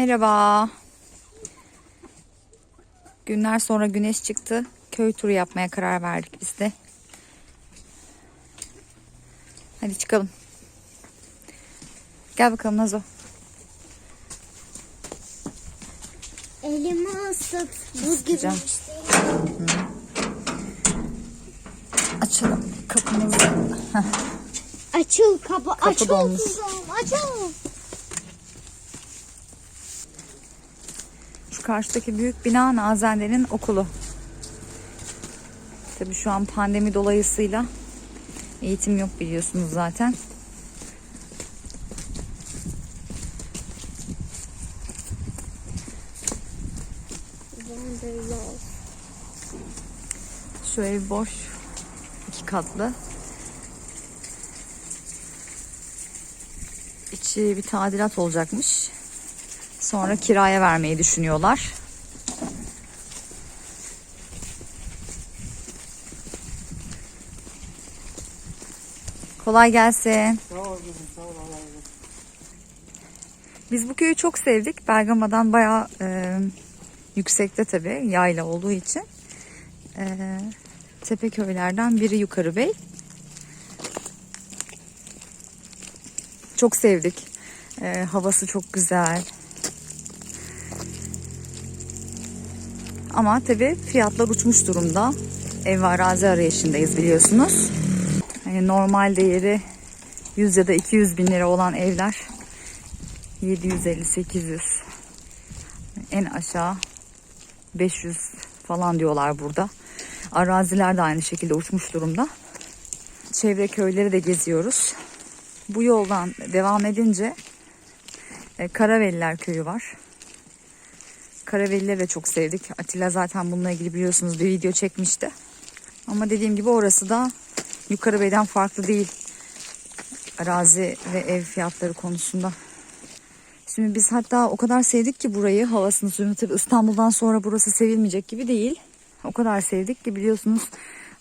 Merhaba. Günler sonra güneş çıktı. Köy turu yapmaya karar verdik biz de. Hadi çıkalım. Gel bakalım Nazo. Elimi ısıt. Buz gibi Sıcak. işte. Açalım kapımızı. Açıl kapı. açıl dolmuş. kızım. Açıl. Karşıdaki büyük bina Nazende'nin okulu. Tabii şu an pandemi dolayısıyla eğitim yok biliyorsunuz zaten. Şu ev boş. iki katlı. İçi bir tadilat olacakmış. Sonra kiraya vermeyi düşünüyorlar. Kolay gelsin. Biz bu köyü çok sevdik. Bergama'dan bayağı e, yüksekte tabii yayla olduğu için. E, tepe köylerden biri Yukarı Bey. Çok sevdik. E, havası çok güzel. Ama tabii fiyatlar uçmuş durumda. Ev ve arazi arayışındayız biliyorsunuz. Hani normal değeri 100 ya da 200 bin lira olan evler 750-800 en aşağı 500 falan diyorlar burada. Araziler de aynı şekilde uçmuş durumda. Çevre köyleri de geziyoruz. Bu yoldan devam edince e, Karaveliler köyü var. Karavelileri de çok sevdik. Atilla zaten bununla ilgili biliyorsunuz bir video çekmişti. Ama dediğim gibi orası da Yukarı Bey'den farklı değil. Arazi ve ev fiyatları konusunda. Şimdi biz hatta o kadar sevdik ki burayı havasını suyunu tabii İstanbul'dan sonra burası sevilmeyecek gibi değil. O kadar sevdik ki biliyorsunuz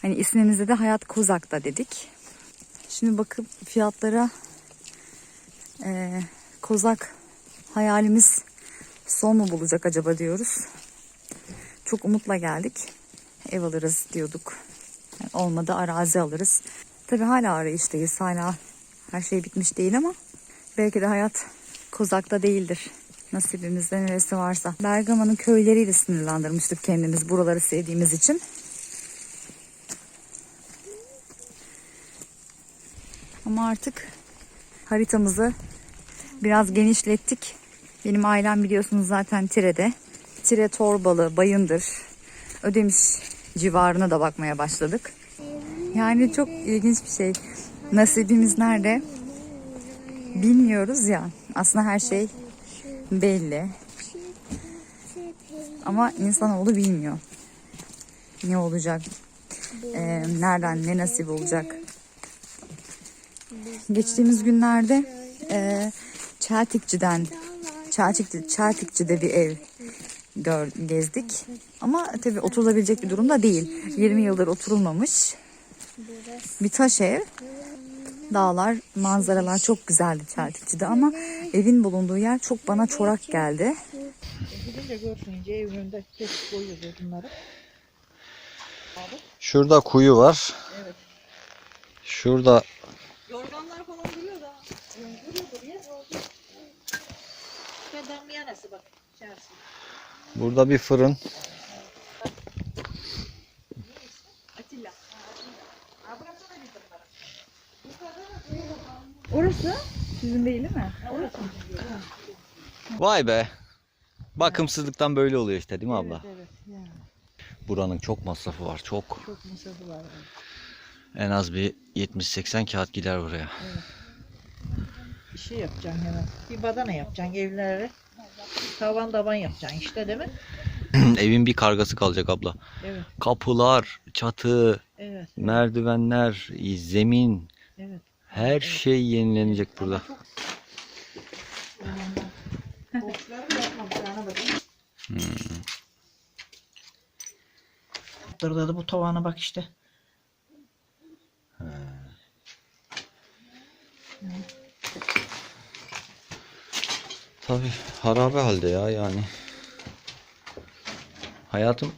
hani ismimizde de Hayat Kozak'ta dedik. Şimdi bakıp fiyatlara eee, Kozak hayalimiz son mu bulacak acaba diyoruz. Çok umutla geldik. Ev alırız diyorduk. Olmadı arazi alırız. Tabii hala arayıştayız. Hala her şey bitmiş değil ama belki de hayat Kozak'ta değildir. Nasibimizde neresi varsa. Bergama'nın köyleriyle sınırlandırmıştık kendimiz buraları sevdiğimiz için. Ama artık haritamızı biraz genişlettik. Benim ailem biliyorsunuz zaten Tire'de. Tire, Torbalı, Bayındır, Ödemiş civarına da bakmaya başladık. Yani çok ilginç bir şey. Nasibimiz nerede? Bilmiyoruz ya. Aslında her şey belli. Ama insanoğlu bilmiyor. Ne olacak? Ee, nereden ne nasip olacak? Geçtiğimiz günlerde e, Çeltikçi'den Çeltikçi, Çeltikçi'de bir ev gör, gezdik. Ama tabii oturulabilecek bir durumda değil. 20 yıldır oturulmamış. Bir taş ev. Dağlar, manzaralar çok güzeldi Çeltikçi'de ama evin bulunduğu yer çok bana çorak geldi. Şurada kuyu var. Şurada falan duruyor da. Duruyor duruyor. İşte damlayanası bak içerisi. burada bir fırın. Orası sizin değil mi? Orası. Vay be. Bakımsızlıktan böyle oluyor işte değil mi abla? Evet evet. Yani Buranın çok masrafı var. Çok. çok masrafı var. En az bir 70-80 kağıt gider buraya. Bir şey yapacaksın hemen. Bir badana yapacaksın evlere. Tavan taban yapacaksın işte değil mi? Evin bir kargası kalacak abla. Evet. Kapılar, çatı, Evet. merdivenler, zemin Evet. her şey yenilenecek burada. Bak. Yaptırdı da bu tavana bak işte. Tabii harabe halde ya yani. Hayatım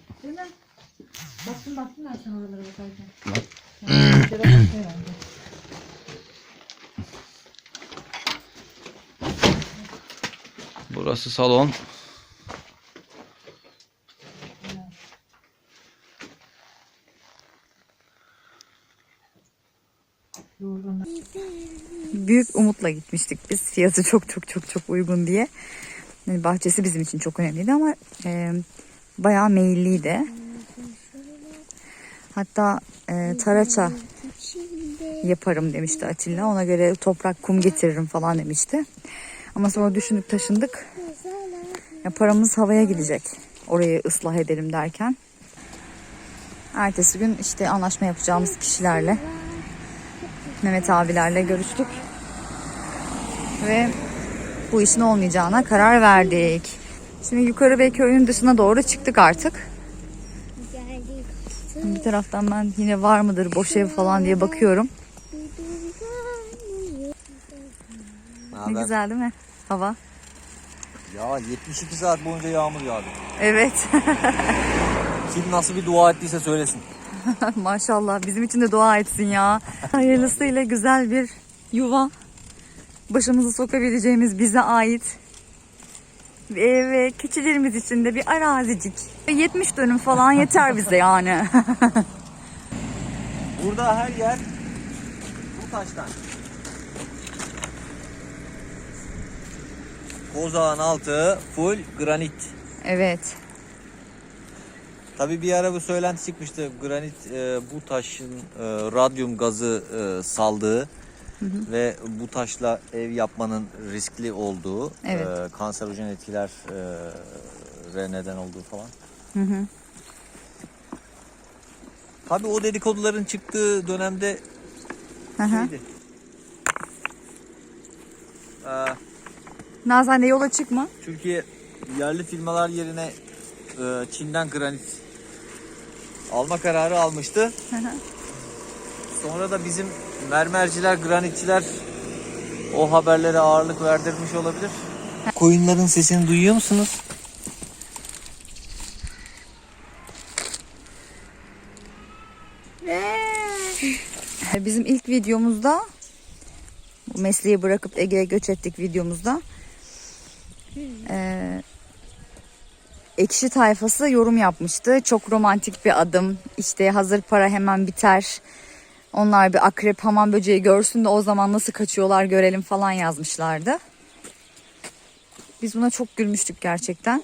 Baktım baktım ben sana oralara bakarken. Bak. Yani bir burası salon. Büyük umutla gitmiştik biz. Fiyatı çok çok çok çok uygun diye. Yani bahçesi bizim için çok önemliydi ama e, bayağı meyilliydi. Hatta e, taraça yaparım demişti Atilla. Ona göre toprak kum getiririm falan demişti. Ama sonra düşündük taşındık. Ya paramız havaya gidecek. Orayı ıslah edelim derken. Ertesi gün işte anlaşma yapacağımız kişilerle Mehmet abilerle görüştük. Ve bu işin olmayacağına karar verdik. Şimdi yukarı ve köyün dışına doğru çıktık artık. Geldik. Bir taraftan ben yine var mıdır boş ev falan diye bakıyorum. Ne güzel değil mi? Hava. Ya 72 saat boyunca yağmur yağdı. Evet. Kim nasıl bir dua ettiyse söylesin. Maşallah bizim için de dua etsin ya. Hayırlısıyla güzel bir yuva. Başımızı sokabileceğimiz bize ait. Ve, keçilerimiz için de bir arazicik. 70 dönüm falan yeter bize yani. Burada her yer bu taştan. Kozağın altı full granit. evet. Tabii bir ara bu söylenti çıkmıştı. Granit e, bu taşın e, radyum gazı e, saldığı ve bu taşla ev yapmanın riskli olduğu, Evet. e, kanserojen etkiler e, ve neden olduğu falan. Hı hı. Tabii o dedikoduların çıktığı dönemde Hı hı. şeydi. E, Nazan yola çıkma. Türkiye yerli firmalar yerine e, Çin'den granit alma kararı almıştı. Sonra da bizim mermerciler, granitçiler o haberlere ağırlık verdirmiş olabilir. Koyunların sesini duyuyor musunuz? Bizim ilk videomuzda bu mesleği bırakıp Ege'ye göç ettik videomuzda. Ee, Ekşi tayfası yorum yapmıştı. Çok romantik bir adım. İşte hazır para hemen biter. Onlar bir akrep hamam böceği görsün de o zaman nasıl kaçıyorlar görelim falan yazmışlardı. Biz buna çok gülmüştük gerçekten.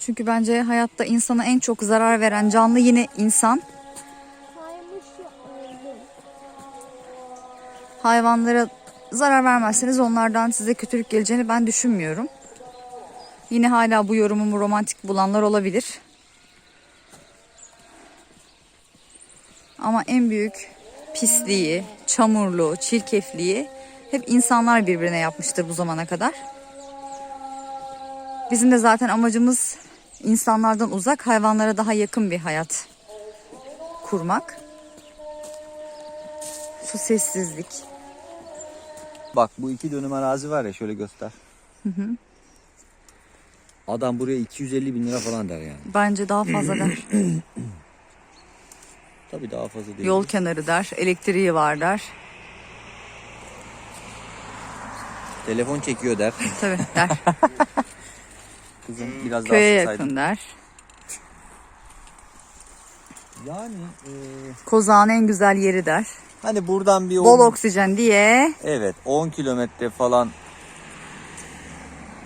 Çünkü bence hayatta insana en çok zarar veren canlı yine insan. Hayvanlara zarar vermezseniz onlardan size kötülük geleceğini ben düşünmüyorum. Yine hala bu yorumumu romantik bulanlar olabilir. Ama en büyük pisliği, çamurluğu, çirkefliği hep insanlar birbirine yapmıştır bu zamana kadar. Bizim de zaten amacımız insanlardan uzak, hayvanlara daha yakın bir hayat kurmak. Şu sessizlik. Bak bu iki dönüm arazi var ya şöyle göster. Adam buraya 250 bin lira falan der yani. Bence daha fazla der. Tabii daha fazla değil. Yol kenarı der, elektriği var der. Telefon çekiyor der. Tabii der. Kızım biraz Köye daha sıksaydın. yakın der. Yani e, Kozağın en güzel yeri der. hani buradan bir Bol on- oksijen diye. Evet 10 kilometre falan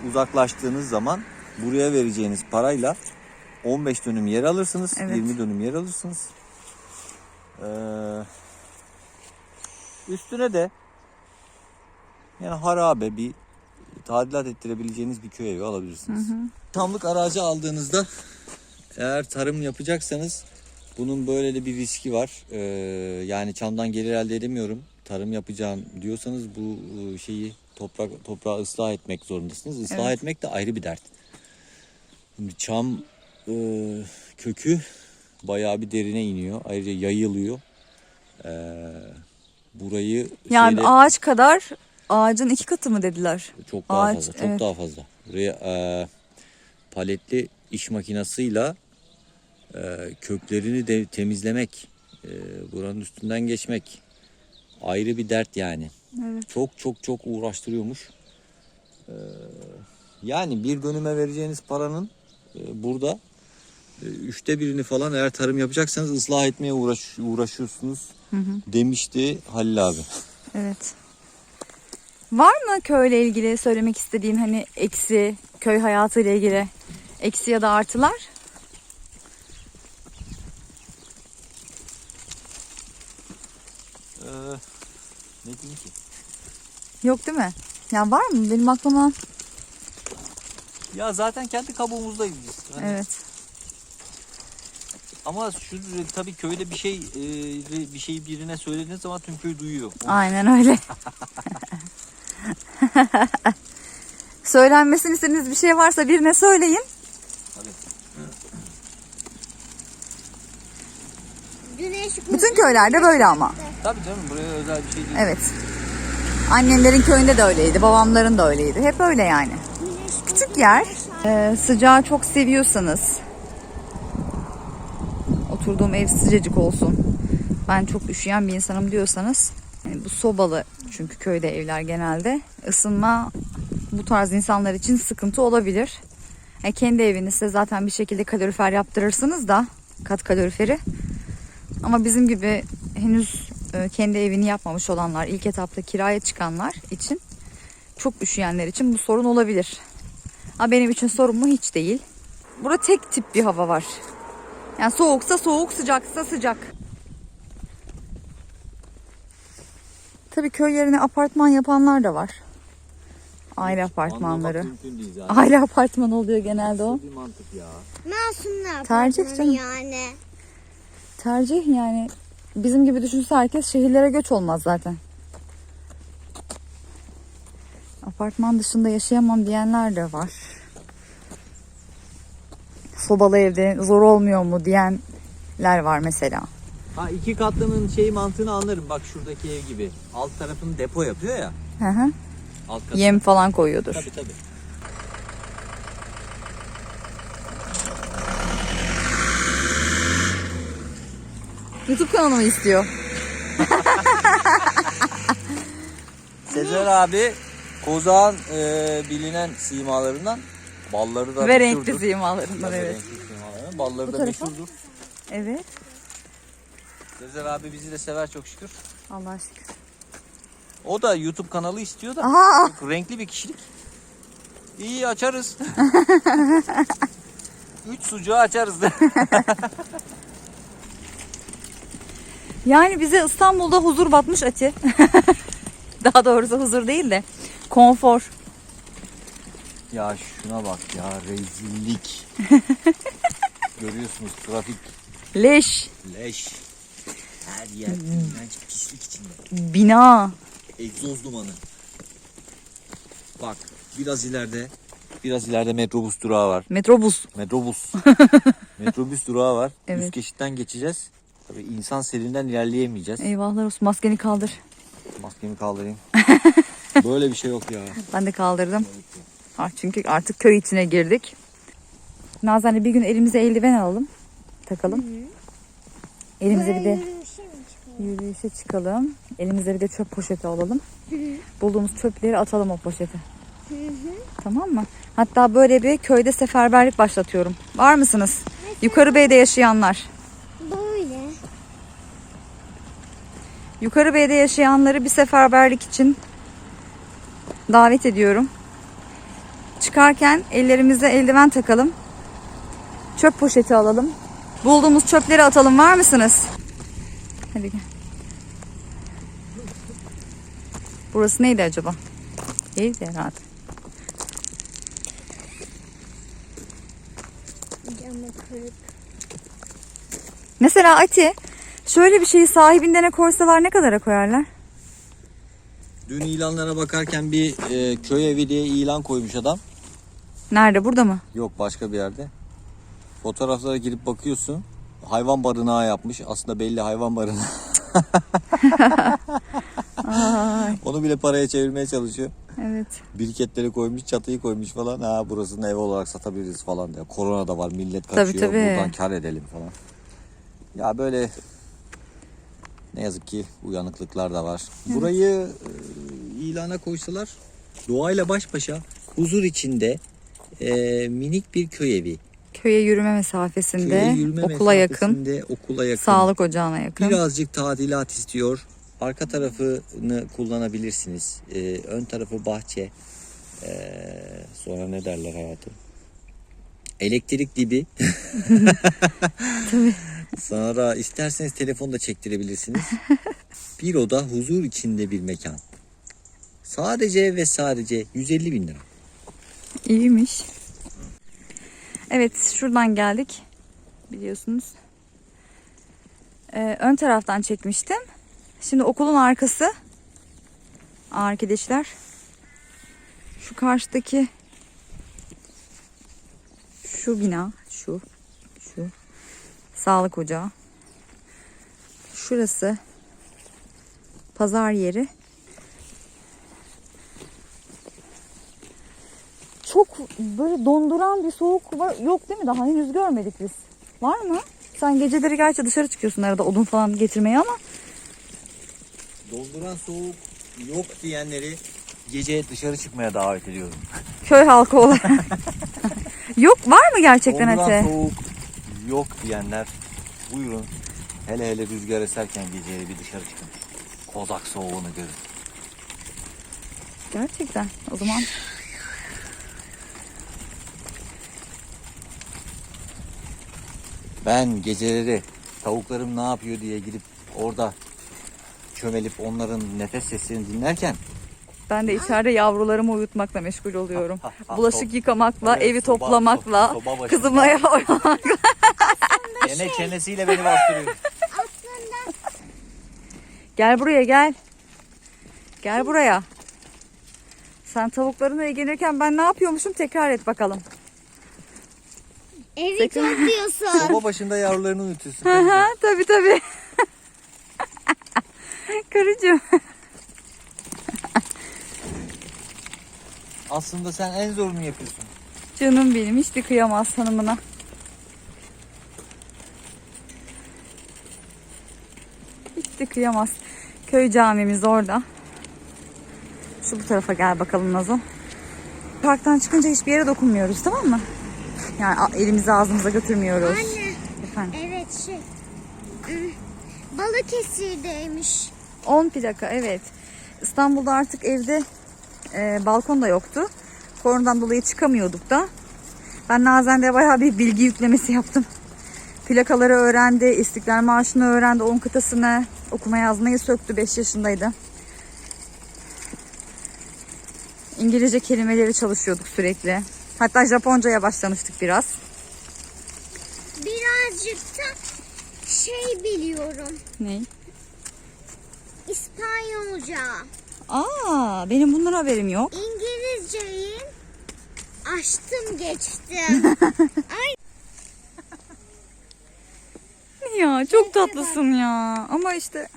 uzaklaştığınız zaman buraya vereceğiniz parayla 15 dönüm yer alırsınız. Evet. 20 dönüm yer alırsınız. Ee, üstüne de yani harabe bir tadilat ettirebileceğiniz bir köy evi alabilirsiniz. Tamlık arazi aldığınızda eğer tarım yapacaksanız bunun böyle de bir riski var. Ee, yani çamdan gelir elde edemiyorum. Tarım yapacağım diyorsanız bu e, şeyi toprak toprağı ıslah etmek zorundasınız. Islah Evet. etmek de ayrı bir dert. Şimdi çam e, kökü bayağı bir derine iniyor. Ayrıca yayılıyor. Ee, burayı Yani şeyle- ağaç kadar ağacın iki katı mı dediler? Çok daha Ağaç, fazla. Çok evet. daha fazla. Buraya e, paletli iş makinasıyla e, köklerini de temizlemek, e, buranın üstünden geçmek ayrı bir dert yani. Evet. Çok çok çok uğraştırıyormuş. E, yani bir dönüme vereceğiniz paranın e, burada üçte birini falan eğer tarım yapacaksanız ıslah etmeye uğraş, uğraşıyorsunuz demişti Halil abi. Evet. Var mı köyle ilgili söylemek istediğin hani eksi, köy hayatı ile ilgili eksi ya da artılar? Ee, ne diyeyim ki? Yok değil mi? Ya var mı? Benim aklıma Ya zaten kendi kabuğumuzdayız biz. Hani evet. Ama şu tabii köyde bir şey e, bir şeyi birine söylediğiniz zaman tüm köy duyuyor. O- Aynen öyle. Söylenmesini istediğiniz bir şey varsa birine söyleyin. Güneş Bütün köylerde böyle ama. Tabii canım buraya özel bir şey değil. Evet. Annemlerin köyünde de öyleydi. Babamların da öyleydi. Hep öyle yani. Küçük yer. Ee, sıcağı çok seviyorsanız oturduğum ev sıcacık olsun. Ben çok üşüyen bir insanım diyorsanız yani bu sobalı çünkü köyde evler genelde ısınma bu tarz insanlar için sıkıntı olabilir. E, kendi evinizde zaten bir şekilde kalorifer yaptırırsınız da kat kaloriferi. Ama bizim gibi henüz e, kendi evini yapmamış olanlar, ilk etapta kiraya çıkanlar için çok üşüyenler için bu sorun olabilir. Ha benim için sorun mu hiç değil. Burada tek tip bir hava var. Yani soğuksa soğuk, sıcaksa sıcak. Tabii köy yerine apartman yapanlar da var. Aile apartmanları. Aile apartmanı oluyor genelde o. Nasıl bir mantık ya? Masumlar Tercih canım. yani. Tercih yani bizim gibi düşünse herkes şehirlere göç olmaz zaten. Apartman dışında yaşayamam diyenler de var. Sobalı evde zor olmuyor mu diyenler var mesela. Ha iki katlının şey mantığını anlarım. Bak şuradaki ev gibi. Alt tarafını depo yapıyor ya. Hı hı. Alt katı. Yem falan koyuyordur. Tabii tabii. YouTube kanalı mı istiyor? Sezer abi Kozağın e, bilinen simalarından balları da Ve renkli meşhurdur. simalarından Tabii, evet. renkli simalarından. Balları Bu da tarafa. meşhurdur. Evet. Sezer abi bizi de sever çok şükür. Allah aşkına. O da YouTube kanalı istiyor da. Aha! Çok renkli bir kişilik. İyi açarız. Üç sucuğu açarız. Yani bize İstanbul'da huzur batmış Ati. Daha doğrusu huzur değil de konfor. Ya şuna bak ya rezillik. Görüyorsunuz trafik Leş, leş. Her yer iğrenç pislik içinde. bina. Egzoz dumanı. Bak biraz ileride biraz ileride metrobüs durağı var. Metrobüs. Metrobüs. metrobüs durağı var. Evet. Üst geçitten geçeceğiz. Tabii insan serinden ilerleyemeyeceğiz. Eyvahlar olsun maskeni kaldır. Maskemi kaldırayım. Böyle bir şey yok ya. Ben de kaldırdım. Ah, çünkü artık köy içine girdik. Nazan'la bir gün elimize eldiven alalım. Takalım. Elimize bir de Yürüyüşe çıkalım. Elimize bir de çöp poşeti alalım. Bulduğumuz çöpleri atalım o poşete. Tamam mı? Hatta böyle bir köyde seferberlik başlatıyorum. Var mısınız? Yukarı Bey'de yaşayanlar. Böyle. Yukarı Bey'de yaşayanları bir seferberlik için davet ediyorum. Çıkarken ellerimize eldiven takalım. Çöp poşeti alalım. Bulduğumuz çöpleri atalım. Var mısınız? Hadi gel. Burası neydi acaba? Değildi herhalde. Mesela Ati şöyle bir şeyi sahibinden koysalar ne kadara koyarlar? Dün ilanlara bakarken bir e, köy evi diye ilan koymuş adam. Nerede? Burada mı? Yok başka bir yerde. Fotoğraflara girip bakıyorsun. Hayvan barınağı yapmış. Aslında belli hayvan barınağı. Onu bile paraya çevirmeye çalışıyor. evet. Biriketleri koymuş, çatıyı koymuş falan. Ha burasını ev olarak satabiliriz falan diyor. Korona da var, millet Tabii, kaçıyor. tabii. Buradan kar edelim falan. Ya böyle ne yazık ki uyanıklıklar da var. Burayı e, ilana koysalar doğayla baş başa huzur içinde e, minik bir köy evi. Köye yürüme mesafesinde, Köye yürüme okula yakın, mesafesinde, okula yakın. sağlık ocağına yakın. Birazcık tadilat istiyor. Arka tarafını kullanabilirsiniz. Ee, ön tarafı bahçe. Ee, sonra ne derler hayatım? Elektrik dibi. Sonra isterseniz telefon da çektirebilirsiniz. bir oda huzur içinde bir mekan. Sadece ve sadece 150 bin lira. İyiymiş. Evet şuradan geldik. Biliyorsunuz. Ee, ön taraftan çekmiştim. Şimdi okulun arkası. Arkadaşlar. Şu karşıdaki şu bina şu şu sağlık ocağı. Şurası pazar yeri. Çok böyle donduran bir soğuk var. Yok değil mi? Daha henüz görmedik biz. Var mı? Sen geceleri gerçi dışarı çıkıyorsun arada odun falan getirmeye ama Donduran soğuk yok diyenleri gece dışarı çıkmaya davet ediyorum. köy halkı olarak. Yok var mı gerçekten Donduran Ate? soğuk yok diyenler buyurun. Hele hele rüzgar eserken geceleri bir dışarı çıkın. Kozak soğuğunu görün. Gerçekten. O zaman Ben geceleri tavuklarım ne yapıyor diye gidip orada çömelip onların nefes seslerini dinlerken ben de içeride yavrularımı uyutmakla meşgul oluyorum. Ha, ha, Bulaşık top- yıkamakla, Evet, evi soba- toplamakla, so- soba başında. kızıma oynamakla. gene çenesiyle beni bastırıyor. Gel buraya gel. Gel buraya. Sen tavuklarınla ilgilenirken ben ne yapıyormuşum tekrar et bakalım. Evi Sakın-. Soba başında yavrularını hı, tabii tabii. Karıcığım. Aslında sen en zorunu yapıyorsun. Canım benim hiç de kıyamaz hanımına. Hiç de kıyamaz. Köy camimiz orada. Şu bu tarafa gel bakalım Nazo. Parktan çıkınca hiçbir yere dokunmuyoruz tamam mı? Yani elimizi ağzımıza götürmüyoruz. Anne. Efendim. Evet şey. Balıkesir'deymiş. 10 plaka evet. İstanbul'da artık evde e, balkon da yoktu. Koronadan dolayı çıkamıyorduk da. Ben Nazen'de bayağı bir bilgi yüklemesi yaptım. Plakaları öğrendi, İstiklal Marşı'nı öğrendi, 10 kıtasını okuma yazmayı söktü 5 yaşındaydı. İngilizce kelimeleri çalışıyorduk sürekli. Hatta Japonca'ya başlamıştık biraz. Birazcık da şey biliyorum. Ney? İspanyolca. Aa, benim bundan haberim yok. İngilizceyi açtım geçtim. Ay Ya çok tatlısın ya. Ama işte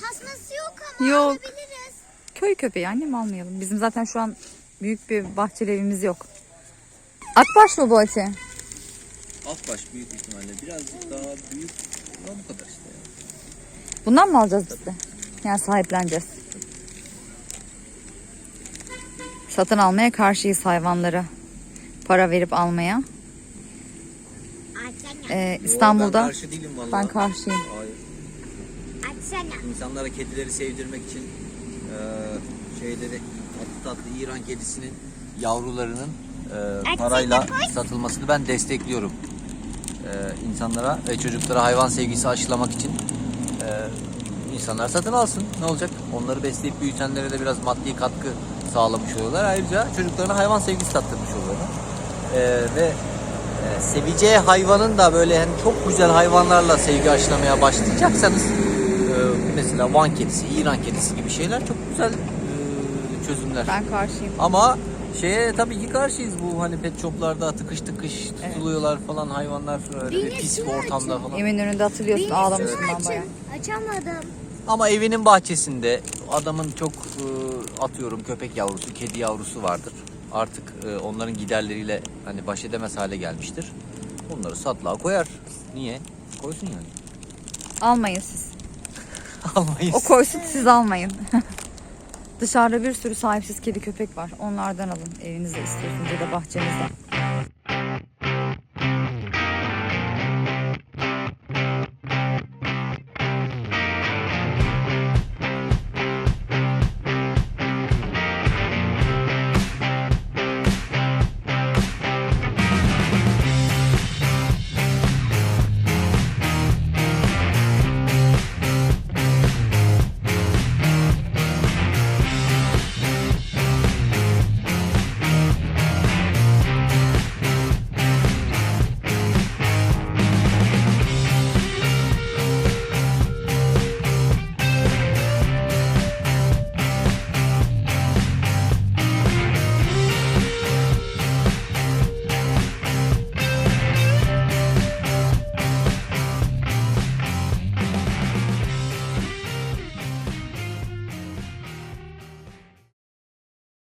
tasması yok ama Yok. alabiliriz. Köy köpeği annem almayalım. Bizim zaten şu an büyük bir bahçeli evimiz yok. Akbaş mı bu ati? Akbaş büyük ihtimalle birazcık daha büyük ama bu kadar işte. ya. Bundan mı alacağız biz de? Yani sahipleneceğiz. Satın almaya karşıyız hayvanları. Para verip almaya. Açsana. Ee, Yo, ben İstanbul'da karşı değilim vallahi. ben karşıyım. Hayır. Açsana. İnsanlara kedileri sevdirmek için e, şeyleri tatlı tatlı İran kedisinin yavrularının e, parayla satılmasını ben destekliyorum. E, insanlara ve çocuklara hayvan sevgisi aşılamak için e, insanlar satın alsın. Ne olacak? Onları besleyip büyütenlere de biraz maddi katkı sağlamış oluyorlar. Ayrıca çocuklarına hayvan sevgisi tattırmış oluyorlar. E, ve e, seveceği hayvanın da böyle hani çok güzel hayvanlarla sevgi aşılamaya başlayacaksanız e, mesela Van kedisi, İran kedisi gibi şeyler çok güzel e, çözümler. Ben karşıyım. Ama şeye tabii ki karşıyız bu hani pet shoplarda tıkış tıkış tutuluyorlar falan hayvanlar öyle bir Beni pis bir ortamda açın. falan. Emin önünde hatırlıyorsun Beni ağlamıştım şunu ben bayağı. açın. Açamadım. Ama evinin bahçesinde adamın çok e, atıyorum köpek yavrusu, kedi yavrusu vardır. Artık e, onların giderleriyle hani baş edemez hale gelmiştir. Onları satlığa koyar. Niye? Koysun yani. Almayın siz. Almayız. O koysun siz almayın. Dışarıda bir sürü sahipsiz kedi köpek var. Onlardan alın evinize istiyorsunuz ya da bahçenize.